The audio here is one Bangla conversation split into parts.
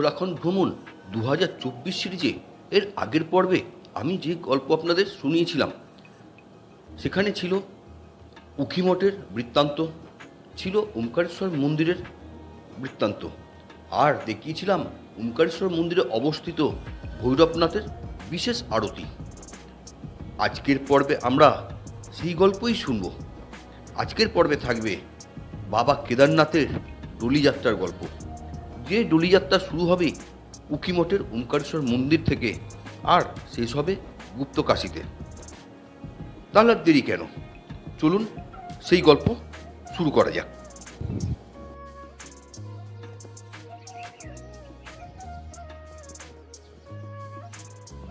উত্তরাখণ্ড ভ্রমণ দু হাজার চব্বিশ সিরিজে। এর আগের পর্বে আমি যে গল্প আপনাদের শুনিয়েছিলাম, সেখানে ছিল উখিমঠের বৃত্তান্ত, ছিল ওমকারেশ্বর মন্দিরের বৃত্তান্ত। আর দেখিয়েছিলাম ওমকারেশ্বর মন্দিরে অবস্থিত ভৈরবনাথের বিশেষ আরতি। আজকের পর্বে আমরা সেই গল্পই শুনব। আজকের পর্বে থাকবে বাবা কেদারনাথের ডলিযাত্রার গল্প। যে ডলিযাত্রা শুরু হবে উকিমঠের ওমকারেশ্বর মন্দির থেকে, আর শেষ হবে গুপ্তকাশিতে তাহলে আর দেরি কেন? চলুন সেই গল্প শুরু করা যাক।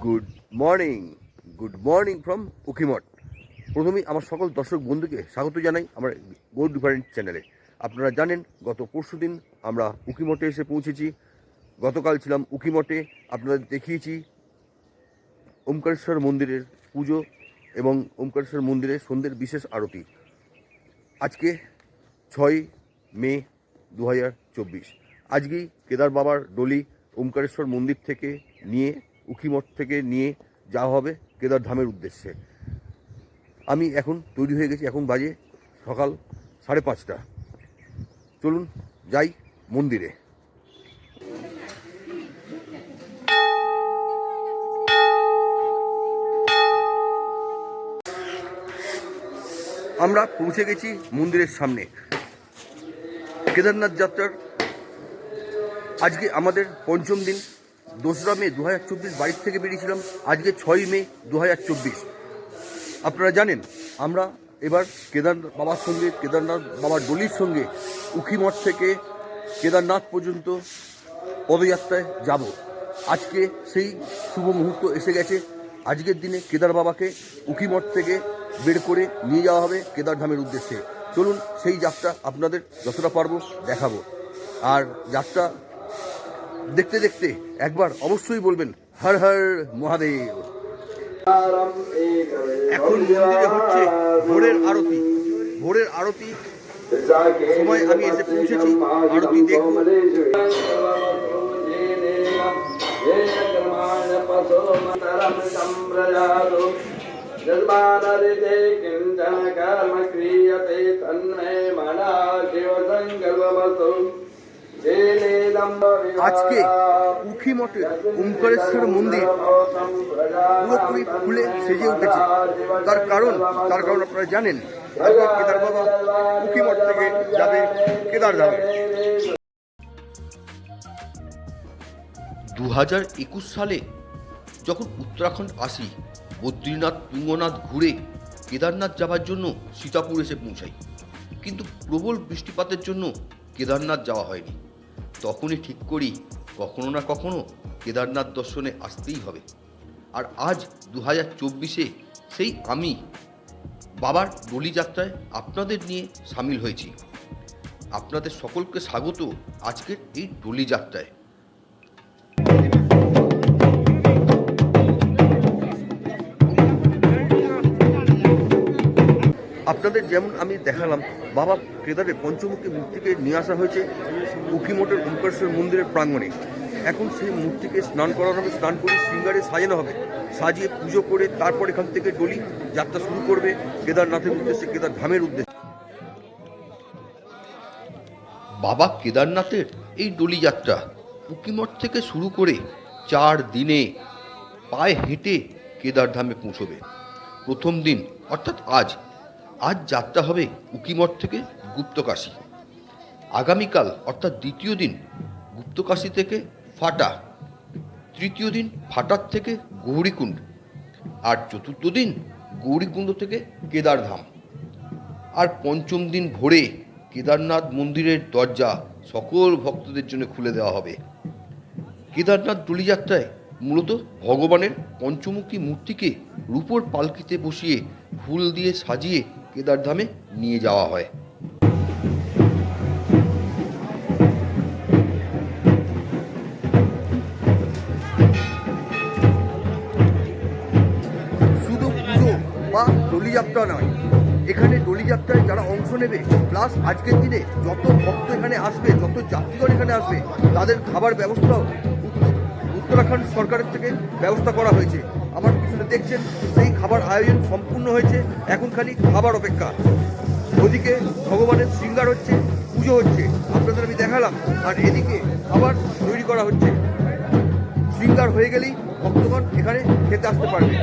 Good morning good morning from Ukhimath প্রথমেই আমার সকল দর্শক বন্ধুকে স্বাগত জানাই আমার গোল্ড ডিফারেন্ট চ্যানেলে। আপনারা জানেন, গত পরশু দিন আমরা উকিমঠে এসে পৌঁছেছি। গতকাল ছিলাম উকিমঠে আপনাদের দেখিয়েছি ওমকারেশ্বর মন্দিরের পুজো এবং ওমকারেশ্বর মন্দিরে সন্ধ্যের বিশেষ আরতি। আজকে ছয় মে দু হাজার চব্বিশ। আজকেই কেদার বাবার ডলি ওমকারেশ্বর মন্দির থেকে নিয়ে উখিমঠ থেকে নিয়ে যাওয়া হবে কেদার ধামের উদ্দেশ্যে। আমি এখন তৈরি হয়ে গেছি, এখন বাজে সকাল সাড়ে পাঁচটা। চলুন যাই মন্দিরে। আমরা পৌঁছে গেছি মন্দিরের সামনে। কেদারনাথ যাত্রার আজকে আমাদের পঞ্চম দিন, দোসরা মে দু হাজার চব্বিশ বাড়ির থেকে বেরিয়েছিলাম, আজকে ছয় মে দু হাজার চব্বিশ। আপনারা জানেন, আমরা এবার কেদার বাবার সঙ্গে, কেদারনাথ বাবার ডলির সঙ্গে উখিমঠ থেকে কেদারনাথ পর্যন্ত পদযাত্রায় যাব। আজকে সেই শুভ মুহূর্ত এসে গেছে। আজকের দিনে কেদার বাবাকে উখিমঠ থেকে বের করে নিয়ে যাওয়া হবে কেদারধামের উদ্দেশ্যে। চলুন সেই যাত্রা আপনাদের যতটা পারব দেখাবো। আর যাত্রা দেখতে দেখতে একবার অবশ্যই বলবেন, হর হর মহাদেব। এখন মন্দিরে হচ্ছে ভোরের আরতি। ভোরের আরতি সময় আমি এসে পৌঁছেছি আরতি দেখব আজকে উখিমঠের ওমকারেশ্বর মন্দির পুরোপুরি ফুলে সেজে উঠেছে। তার কারণ তার কারণ আপনারা জানেন বাবা উখিমঠ থেকে যাবে কেদার দু হাজার একুশ সালে যখন উত্তরাখণ্ড আসি, বদ্রীনাথ, তুঙ্গনাথ ঘুরে কেদারনাথ যাওয়ার জন্য সীতাপুর এসে পৌঁছাই। কিন্তু প্রবল বৃষ্টিপাতের জন্য কেদারনাথ যাওয়া হয়নি। তখনই ঠিক করি, কখনো না কখনো কেদারনাথ দর্শনে আসতেই হবে। আর আজ দু হাজার চব্বিশে সেই আমি বাবার ডলিযাত্রায় আপনাদের নিয়ে সামিল হয়েছি। আপনাদের সকলকে স্বাগত আজকের এই ডলিযাত্রায় আপনাদের যেমন আমি দেখালাম, বাবা কেদারের পঞ্চমুখী মূর্তিকে নিয়ে আসা হয়েছে উখিমঠের ওমকারেশ্বর মন্দিরের প্রাঙ্গণে। এখন সেই মূর্তিকে স্নান করানো হবে, স্নান করে শৃঙ্গারে সাজানো হবে। সাজিয়ে পুজো করে তারপর এখান থেকে ডলি যাত্রা শুরু করবে কেদারনাথের উদ্দেশ্যে কেদার ধামের উদ্দেশ্যে। বাবা কেদারনাথের এই ডলি যাত্রা উকিমঠ থেকে শুরু করে চার দিনে পায়ে হেঁটে কেদারধামে পৌঁছবে। প্রথম দিন, অর্থাৎ আজ আজ যাত্রা হবে উকিমঠ থেকে গুপ্তকাশী। আগামীকাল, অর্থাৎ দ্বিতীয় দিন, গুপ্তকাশী থেকে ফাটা। তৃতীয় দিন ফাটার থেকে গৌরীকুণ্ড আর চতুর্থ দিন গৌরীকুণ্ড থেকে কেদারধাম। আর পঞ্চম দিন ভোরে কেদারনাথ মন্দিরের দরজা সকল ভক্তদের জন্য খুলে দেওয়া হবে। কেদারনাথ ডলিযাত্রায় মূলত ভগবানের পঞ্চমুখী মূর্তিকে রূপোর পালকিতে বসিয়ে ফুল দিয়ে সাজিয়ে কেদারধামে নিয়ে যাওয়া হয়। নেবে। প্লাস আজকের দিনে যত ভক্ত এখানে আসবে, যত যাত্রীগণ এখানে আসবে, তাদের খাবার ব্যবস্থাও উত্তরাখণ্ড সরকারের থেকে ব্যবস্থা করা হয়েছে। আমার পিছনে দেখছেন, সেই খাবার আয়োজন সম্পূর্ণ হয়েছে। এখন খালি খাবার অপেক্ষা। ওদিকে ভগবানের শৃঙ্গার হচ্ছে, পুজো হচ্ছে। আপনাদের আমি দেখালাম, আর এদিকে খাবার তৈরি করা হচ্ছে। শৃঙ্গার হয়ে গেলেই ভক্তগণ এখানে খেতে আসতে পারবে।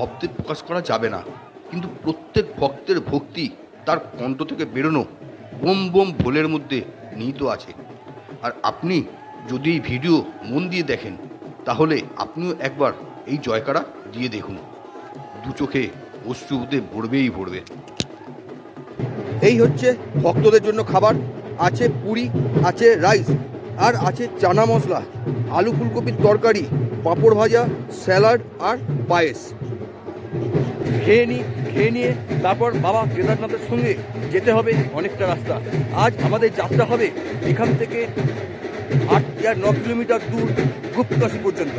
শব্দে প্রকাশ করা যাবে না। কিন্তু প্রত্যেক ভক্তের ভক্তি তার কণ্ঠ থেকে বেরোনো বোম বোম ভোলের মধ্যে নিহিত আছে। আর আপনি যদি এই ভিডিও মন দিয়ে দেখেন, তাহলে আপনিও একবার এই জয়কারা দিয়ে দেখুন। দু চোখে অশ্রু উদে ভরবেই ভরবে। এই হচ্ছে ভক্তদের জন্য খাবার। আছে পুরি, আছে রাইস, আর আছে চানা মশলা, আলু ফুলকপির তরকারি, পাঁপড় ভাজা, স্যালাড আর পায়েস। খেয়ে নিই খেয়ে নিয়ে তারপর বাবা কেদারনাথের সঙ্গে যেতে হবে অনেকটা রাস্তা। আজ আমাদের যাত্রা হবে এখান থেকে আট আর ন কিলোমিটার দূর গুপ্তকাশি পর্যন্ত।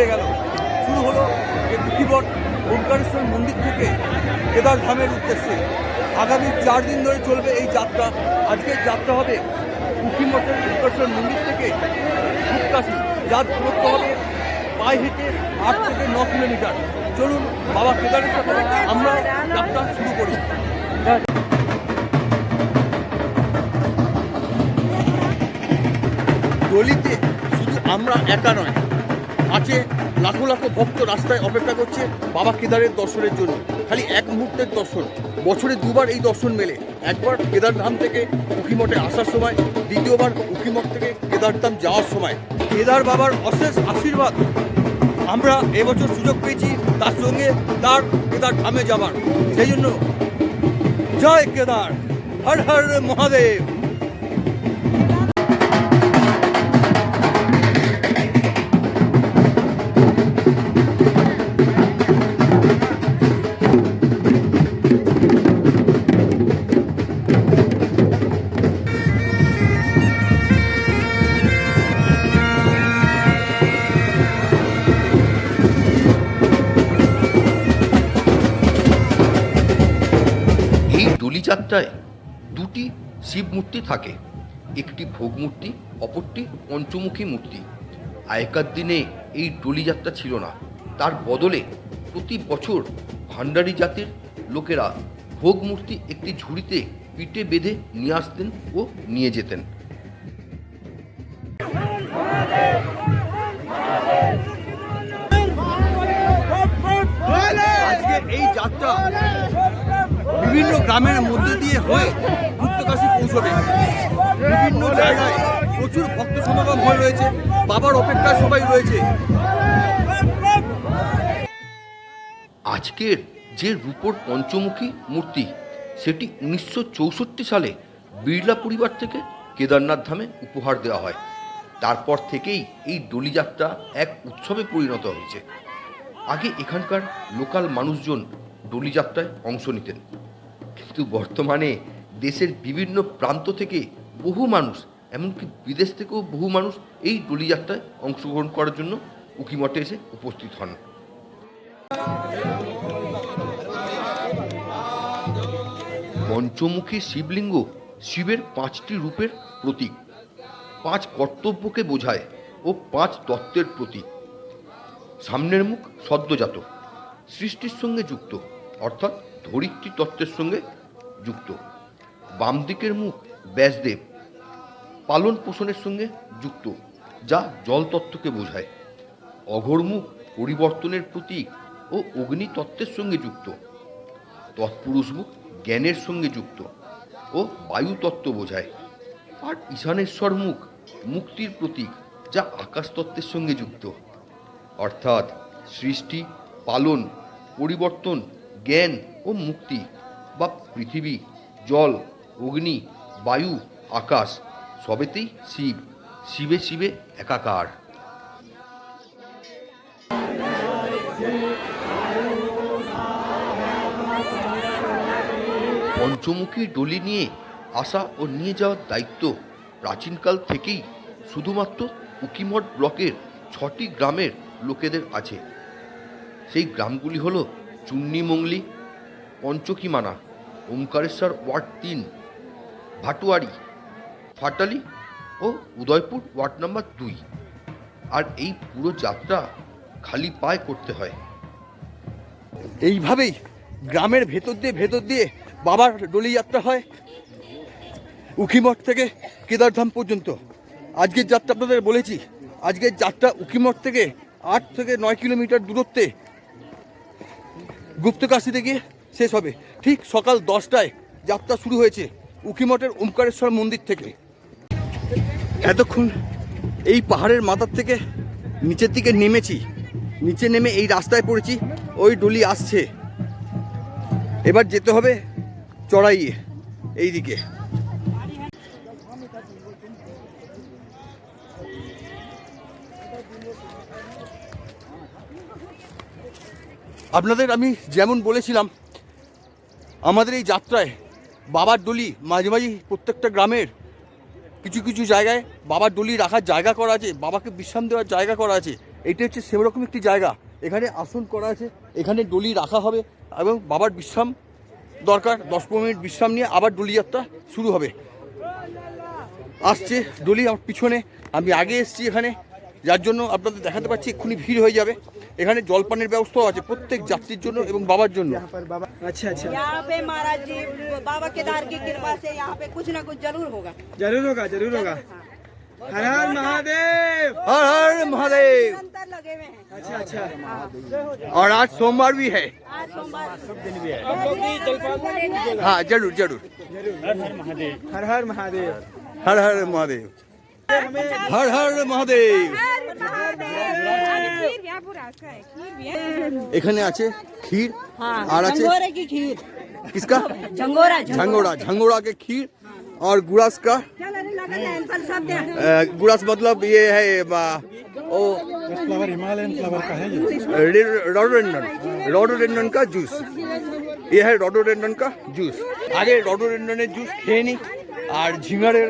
হয়ে গেল। শুরু হলো এই মুখিবট ওঙ্কারেশ্বর মন্দির থেকে কেদার ধামের উদ্দেশ্যে। আগামী চার দিন ধরে চলবে এই যাত্রা। আজকের যাত্রা হবে মুখিমঠের ওঙ্কারেশ্বর মন্দির থেকে গুপ্তাসী যার দূরত্ব হবে পায়ে হেঁটে আট থেকে ন কিলোমিটার। চলুন বাবা কেদারের সাথে আমরা যাত্রা শুরু করি। দলিতে শুধু আমরা একা নয় আছে, লাখো লাখো ভক্ত রাস্তায় অপেক্ষা করছে বাবা কেদারের দর্শনের জন্য। খালি এক মুহূর্তের দর্শন, বছরে দুবার এই দর্শন মেলে। একবার কেদারধাম থেকে উকিমঠে আসার সময়, দ্বিতীয়বার উকিমঠ থেকে কেদারধাম যাওয়ার সময়। কেদার বাবার অশেষ আশীর্বাদ। আমরা এবছর সুযোগ পেয়েছি তার সঙ্গে তার কেদার ধামে যাবার। সেই জন্য জয় কেদার, হর হর মহাদেব। যাত্রায় দুটি শিব মূর্তি থাকে। একটি ভোগ মূর্তি, অপরটি পঞ্চমুখী মূর্তি। আগেকার দিনে এই ডলি যাত্রা ছিল না। তার বদলে প্রতি বছর ভান্ডারী জাতির লোকেরা ভোগ মূর্তি একটি ঝুড়িতে পিঠে বেঁধে নিয়ে আসতেন ও নিয়ে যেতেন। এই যাত্রা বিভিন্ন গ্রামের মধ্যে দিয়ে হয়ে গুপ্তকাশী পৌঁছবে। বিভিন্ন জায়গায় প্রচুর ভক্ত সমাগম হয়ে রয়েছে, বাবার অপেক্ষায় সবাই রয়েছে। আজকের যে রূপোর পঞ্চমুখী মূর্তি, সেটি উনিশশো চৌষট্টি সালে বিড়লা পরিবার থেকে কেদারনাথ ধামে উপহার দেওয়া হয়। তারপর থেকেই এই ডলিযাত্রা এক উৎসবে পরিণত হয়েছে। আগে এখানকার লোকাল মানুষজন ডলিযাত্রায় অংশ নিতেন। কিন্তু বর্তমানে দেশের বিভিন্ন প্রান্ত থেকে বহু মানুষ, এমনকি বিদেশ থেকেও বহু মানুষ এই ডলিযাত্রায় অংশগ্রহণ করার জন্য উকিমঠে এসে উপস্থিত হন। পঞ্চমুখী শিবলিঙ্গ শিবের পাঁচটি রূপের প্রতীক। পাঁচ কর্তব্যকে বোঝায় ও পাঁচ তত্ত্বের প্রতীক। সামনের মুখ সদ্যজাত, সৃষ্টির সঙ্গে যুক্ত, অর্থাৎ ধরিত্রী তত্ত্বের সঙ্গে যুক্ত। বাম দিকের মুখ ব্যাসদেব, পালন পোষণের সঙ্গে যুক্ত, যা জল তত্ত্বকে বোঝায়। অঘরমুখ পরিবর্তনের প্রতীক ও অগ্নি তত্ত্বের সঙ্গে যুক্ত। তৎপুরুষ মুখ জ্ঞানের সঙ্গে যুক্ত ও বায়ু তত্ত্ব বোঝায়। আর ঈশানেশ্বর মুখ মুক্তির প্রতীক, যা আকাশ তত্ত্বের সঙ্গে যুক্ত। অর্থাৎ সৃষ্টি, পালন, পরিবর্তন জ্ঞান ও মুক্তি বা পৃথিবী, জল, অগ্নি, বায়ু, আকাশ, সবেতেই শিব। শিবে শিবে একাকার। পঞ্চমুখী ডলি নিয়ে আসা ও নিয়ে যাওয়ার দায়িত্ব প্রাচীনকাল থেকেই শুধুমাত্র উকিমঠ ব্লকের ছটি গ্রামের লোকেদের আছে। সেই গ্রামগুলি হল চুন্নিমঙ্গলি পঞ্চকিমানা ওঙ্কারেশ্বর ওয়ার্ড তিন, ভাটুয়ারি, ফাটালি ও উদয়পুর ওয়ার্ড নাম্বার দুই। আর এই পুরো যাত্রা খালি পায়ে করতে হয়। এইভাবেই গ্রামের ভেতর দিয়ে ভেতর দিয়ে বাবার ডলি যাত্রা হয়। উখিমঠ থেকে কেদারধাম পর্যন্ত। আজকের যাত্রা আপনাদের বলেছি, আজকের যাত্রা উখিমঠ থেকে আট থেকে নয় কিলোমিটার দূরত্বে গুপ্তকাশিতে থেকে শেষ হবে। ঠিক সকাল দশটায় যাত্রা শুরু হয়েছে উকিমঠের ওমকারেশ্বর মন্দির থেকে। এতক্ষণ এই পাহাড়ের মাথার থেকে নিচের দিকে নেমেছি। নিচে নেমে এই রাস্তায় পড়েছি, ওই ডলি আসছে। এবার যেতে হবে চড়াইয়ে এই আপনাদের আমি যেমন বলেছিলাম, আমাদের এই যাত্রায় বাবার ডলি মাঝে মাঝে প্রত্যেকটা গ্রামের কিছু কিছু জায়গায় বাবার ডলি রাখার জায়গা করা আছে, বাবাকে বিশ্রাম দেওয়ার জায়গা করা আছে। এটা হচ্ছে সেরকম একটি জায়গা। এখানে আসন করা আছে, এখানে ডলি রাখা হবে এবং বাবার বিশ্রাম দরকার। দশ পনেরো মিনিট বিশ্রাম নিয়ে আবার ডলি যাত্রা শুরু হবে। আসছে ডলি, আমার পিছনে। আমি আগে এসেছি এখানে। যার জন্য আপনাদের দেখাতে পাচ্ছি এক্ষুনি ভিড় হয়ে যাবে এখানে জলপানের ব্যবস্থাও আছে প্রত্যেক যাত্রীর জন্য এবং বাবার জন্য अच्छा अच्छा यहाँ पे महाराज जी बाबा केदार की कृपा से यहाँ पे कुछ ना कुछ जरूर होगा जरूर होगा जरूर होगा हर हर महादेव हर हर महादेव अंतर लगे हुए हैं अच्छा अच्छा और आज सोमवार भी है आज सोमवार हाँ जरूर जरूर हर हर महादेव हर हर महादेव हर हर महादेव এখানে আছে ক্ষীর আর আছে झंगोरे की खीर किसका झंगोरा झंगोड़ा झंगोड़ा के खीर और गुड़ास का चल अरे लगा जाए फल सब दे अ, गुड़ास मतलब ये है अ, ओ फ्लावर हिमालयन फ्लावर का है रोडोडेंड्रन रोडोडेंड्रन का जूस ये है रोडोडेंड्रन का जूस আগে রডোডেন্ড্রনের জুস খেয়ে নিই আর ঝিঙারের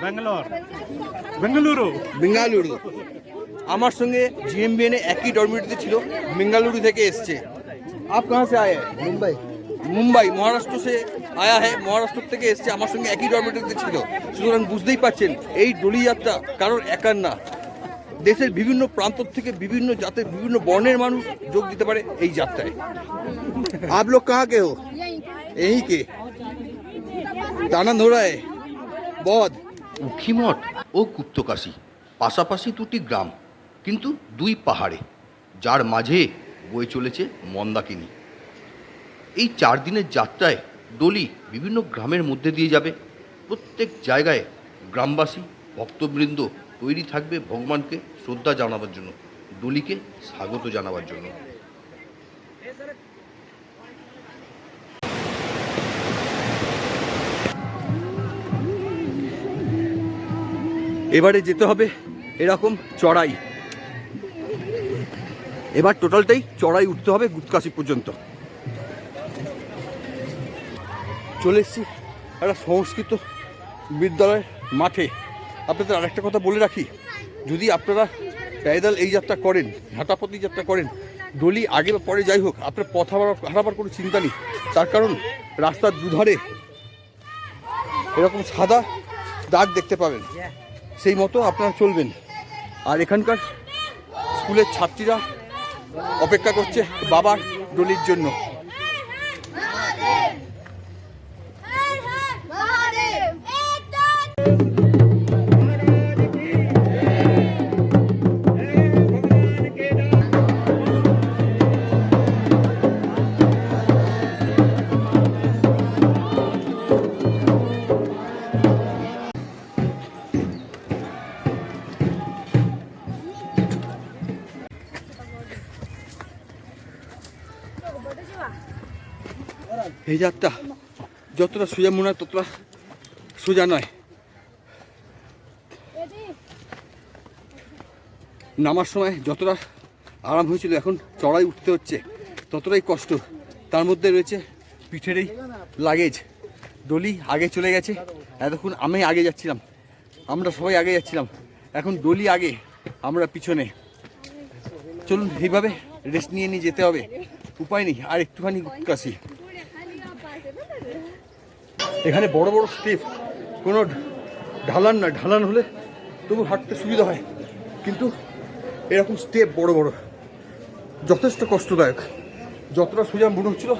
ব্যাঙ্গালোর বেঙ্গালুরু বেঙ্গালুরু আমার সঙ্গে জিএমবিএনে একই ডরমিটরিতে ছিল বেঙ্গালুরু থেকে এসছে আপ কাহা সে আয়ে মুম্বাই মুম্বাই মহারাষ্ট্র সে আয়া হ্যাঁ মহারাষ্ট্র থেকে এসছে আমার সঙ্গে একই ডরমিটরিতে ছিল সুতরাং বুঝতেই পারছেন এই দোলিযাত্রা কারোর একার না দেশের বিভিন্ন প্রান্ত থেকে বিভিন্ন জাতের বিভিন্ন বর্ণের মানুষ যোগ দিতে পারে এই যাত্রায় आप लोग कहाँ के हो यहीं के आनंद हो रहा है बहुत উখিমঠ ও গুপ্তকাশী, পাশাপাশি দুটি গ্রাম, কিন্তু দুই পাহাড়ে, যার মাঝে বয়ে চলেছে মন্দাকিনী। এই চার দিনের যাত্রায় ডলি বিভিন্ন গ্রামের মধ্যে দিয়ে যাবে। প্রত্যেক জায়গায় গ্রামবাসী, ভক্তবৃন্দ তৈরি থাকবে ভগবানকে শ্রদ্ধা জানাবার জন্য, ডলিকে স্বাগত জানাবার জন্য। এবারে যেতে হবে এরকম চড়াই। এবার টোটালটাই চড়াই উঠতে হবে গুটকাশি পর্যন্ত। চলে এসছি একটা সংস্কৃত বিদ্যালয়ের মাঠে। আপনাদের আরেকটা কথা বলে রাখি, যদি আপনারা প্যাদাল এই যাত্রা করেন হাঁটাপতি যাত্রা করেন ডলি আগে বা পরে যাই হোক, আপনার পথ হারাবার কোনো চিন্তা নেই। তার কারণ রাস্তার দুধারে এরকম সাদা দাগ দেখতে পাবেন। সেই মতো আপনারা চলবেন। আর এখানকার স্কুলের ছাত্রীরা অপেক্ষা করছে বাবার ডলির জন্য। এই যাত্রা যতটা সোজা মনে হয় ততটা সোজা নয়। নামার সময় যতটা আরাম হয়েছিল, এখন চড়াই উঠতে হচ্ছে, ততটাই কষ্ট। তার মধ্যে রয়েছে পিঠের এই লাগেজ ডলি আগে চলে গেছে। এতক্ষণ আমি আগে যাচ্ছিলাম। আমরা সবাই আগে যাচ্ছিলাম। এখন ডলি আগে, আমরা পিছনে। চলুন, এইভাবে রেস্ট নিয়ে নিয়ে যেতে হবে। উপায় নেই, আর একটুখানি কাশি। এখানে বড় বড় স্টেপ। কোনো ঢালান না, ঢালান হলে তবু হাঁটতে সুবিধা হয়। কিন্তু এরকম স্টেপ বড় বড়। যথেষ্ট কষ্টদায়ক। যতটা সোজা মনে হচ্ছিল,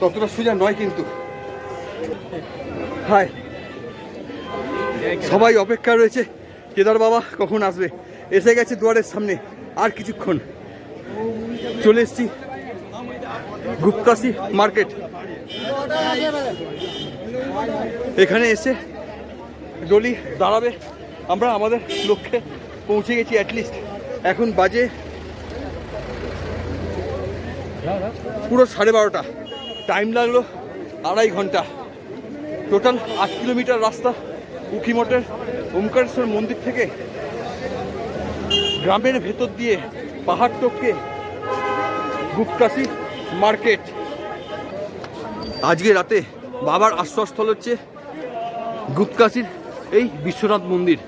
ততটা সোজা নয় কিন্তু। হায়। সবাই অপেক্ষা রয়েছে। কেদার বাবা কখন আসবে? এসে গেছে দুয়ারের সামনে। আর কিছুক্ষণ। চলে এসছি গুপ্তাসি মার্কেট। এখানে এসে ডলি দাঁড়াবে। আমরা আমাদের লক্ষ্যে পৌঁছে গেছি অ্যাটলিস্ট এখন বাজে পুরো সাড়ে বারোটা। টাইম লাগল আড়াই ঘণ্টা। টোটাল আট কিলোমিটার রাস্তা উখিমঠের ওমকারেশ্বর মন্দির থেকে গ্রামের ভেতর দিয়ে পাহাড় টপকে গুপ্তাসি মার্কেট। আজকে রাতে বাবার আশ্রয়স্থল হচ্ছে গুপ্তকাশীর এই বিশ্বনাথ মন্দির।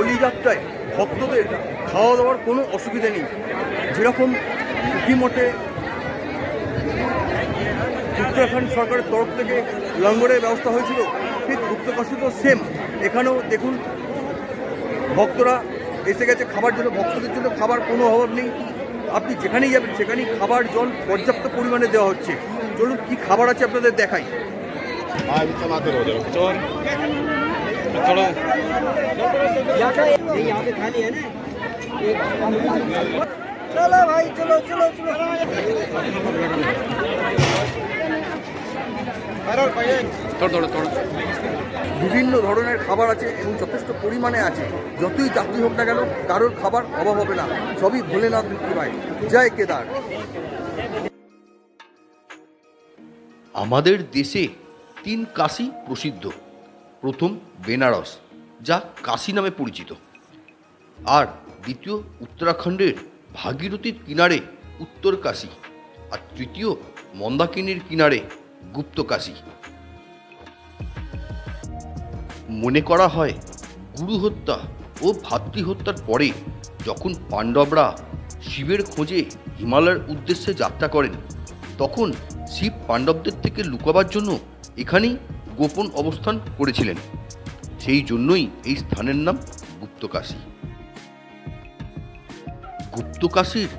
ডলি যাত্রায় ভক্তদের খাওয়া দাওয়ার কোনো অসুবিধা নেই। যেরকম মঠে উত্তরাখণ্ড সরকারের তরফ থেকে লঙ্গরের ব্যবস্থা হয়েছিল, ঠিক গুপ্তকাশীতেও সেম এখানেও দেখুন, ভক্তরা এসে গেছে খাবার জন্য, ভক্তদের জন্য খাবার কোনো অভাব নেই। আপনি যেখানেই যাবেন, সেখানেই খাবার, জল পর্যাপ্ত পরিমাণে দেওয়া হচ্ছে। চলুন কি খাবার আছে আপনাদের দেখাই। चलो भाई चलो चलो चलो বিভিন্ন ধরনের খাবার আছে এবং যথেষ্ট পরিমাণে আছে যতই যাত্রী হোক না কেন কারোর খাবার অভাব হবে না সবই ভোলেনাথ কৃপায় জয় কেদার আমাদের দেশে তিন কাশী প্রসিদ্ধ প্রথম বেনারস, যা কাশী নামে পরিচিত। আর দ্বিতীয় উত্তরাখণ্ডের ভাগীরথীর কিনারে উত্তর কাশী, আর তৃতীয় মন্দাকিনীর কিনারে গুপ্ত কাশী। মনে করা হয়, গুরু হত্যা ও ভাতৃ হত্যার পরে যখন পাণ্ডবরা শিবের খোঁজে হিমালয়ের উদ্দেশ্যে যাত্রা করেন, তখন শিব পাণ্ডবদের থেকে লুকাবার জন্য এখানেই গোপন অবস্থান করেছিলেন। সেই জন্যই এই স্থানের নাম গুপ্তকাশী। গুপ্তকাশীর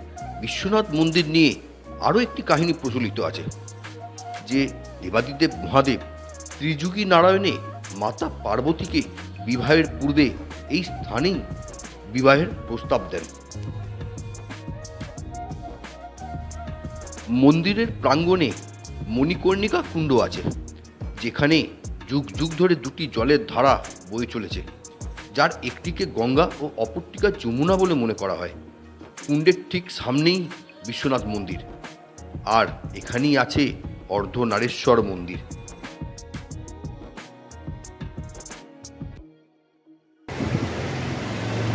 বিশ্বনাথ মন্দির নিয়ে আরও একটি কাহিনী প্রচলিত আছে, যে দেবাদিদেব মহাদেব ত্রিযুগী নারায়ণে মাতা পার্বতীকে বিবাহের পূর্বে এই স্থানেই বিবাহের প্রস্তাব দেন। মন্দিরের প্রাঙ্গণে মণিকর্ণিকা কুণ্ড আছে। যেখানে যুগ যুগ ধরে দুটি জলের ধারা বয়ে চলেছে, যার একটিকে গঙ্গা ও অপরটিকে যমুনা বলে মনে করা হয়। কুণ্ডের ঠিক সামনেই বিশ্বনাথ মন্দির, আর এখানেই আছে অর্ধনারেশ্বর মন্দির।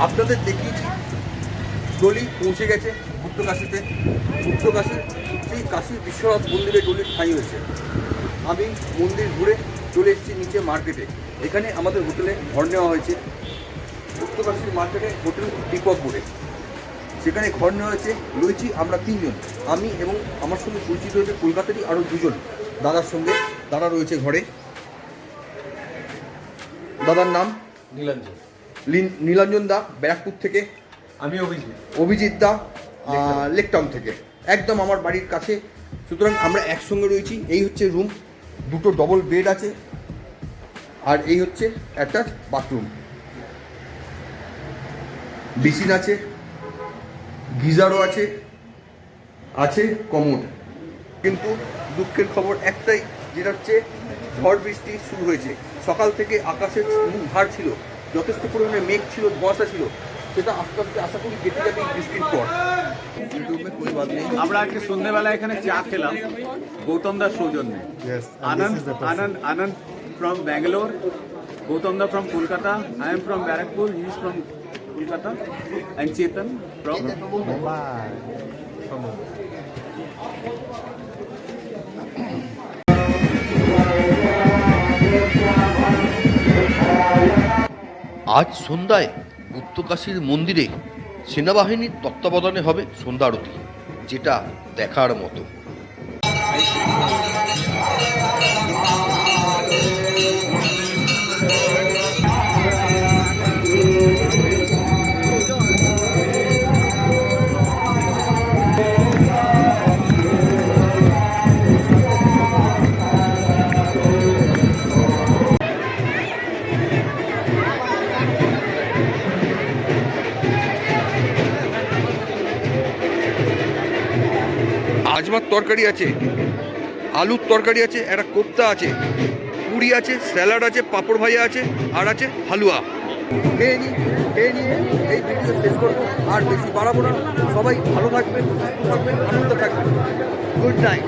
আপনাদের দেখিয়েছি, ডলি পৌঁছে গেছে গুপ্তকাশীতে। গুপ্তকাশী সেই কাশী বিশ্বনাথ মন্দিরে ডলির ঠাঁই হয়েছে। আমি মন্দির ঘুরে চলে এসেছি নিচে মার্কেটে। এখানে আমাদের হোটেলে ঘর নেওয়া হয়েছে। গুপ্তকাশীর মার্কেটে হোটেল দীপকপুরে সেখানে ঘর নেওয়া হয়েছে। রয়েছি আমরা তিনজন। আমি এবং আমার সঙ্গে পরিচিত হয়েছে কলকাতারই আরও দুজন দাদার সঙ্গে। দাদা রয়েছে ঘরে। দাদার নাম? নীলাঞ্জন। নীলাঞ্জন দা ব্যারাকপুর থেকে। আমি অভিজিৎ। অভিজিৎ দা লেকটাউন থেকে। একদম আমার বাড়ির কাছে। সুতরাং আমরা একসঙ্গে রয়েছি। এই হচ্ছে রুম। দুটো ডবল বেড আছে। আর এই হচ্ছে একটা বাথরুম বিসিন আছে, গিজারও আছে আছে কমোড কিন্তু দুঃখের খবর একটাই, যেটা হচ্ছে ঝড় বৃষ্টি শুরু হয়েছে। সকাল থেকে আকাশের মুখ ভার ছিল, যথেষ্ট পরিমাণে মেঘ ছিল ধোঁয়াশা ছিল। সেটা আস্তে আস্তে আশা করি কেটে যাবে বৃষ্টির পর। আমরা আজকে সন্ধ্যেবেলা এখানে চা খেলাম। গৌতম দার সৌজন্যে। Anand Anand Anand from Bangalore Gautam da from Kolkata I am from Barrackpore he is from Kolkata and Chetan from আজ সন্ধ্যায় গুপ্তকাশীর মন্দিরে সেনাবাহিনীর তত্ত্বাবধানে হবে সন্ধ্যা আরতি যেটা দেখার মতো। তরকারি আছে, আলুর তরকারি আছে, একটা কোপ্তা আছে, পুরি আছে, স্যালাড আছে, পাঁপড় ভাজা আছে, আর আছে হালুয়া। খেয়ে নিই খেয়ে নিয়ে এই ভিডিও শেষ করব। আর বেশি বাড়াবো না। সবাই ভালো থাকবেন, সুস্থ থাকবেন, আনন্দ থাকবেন। Good night.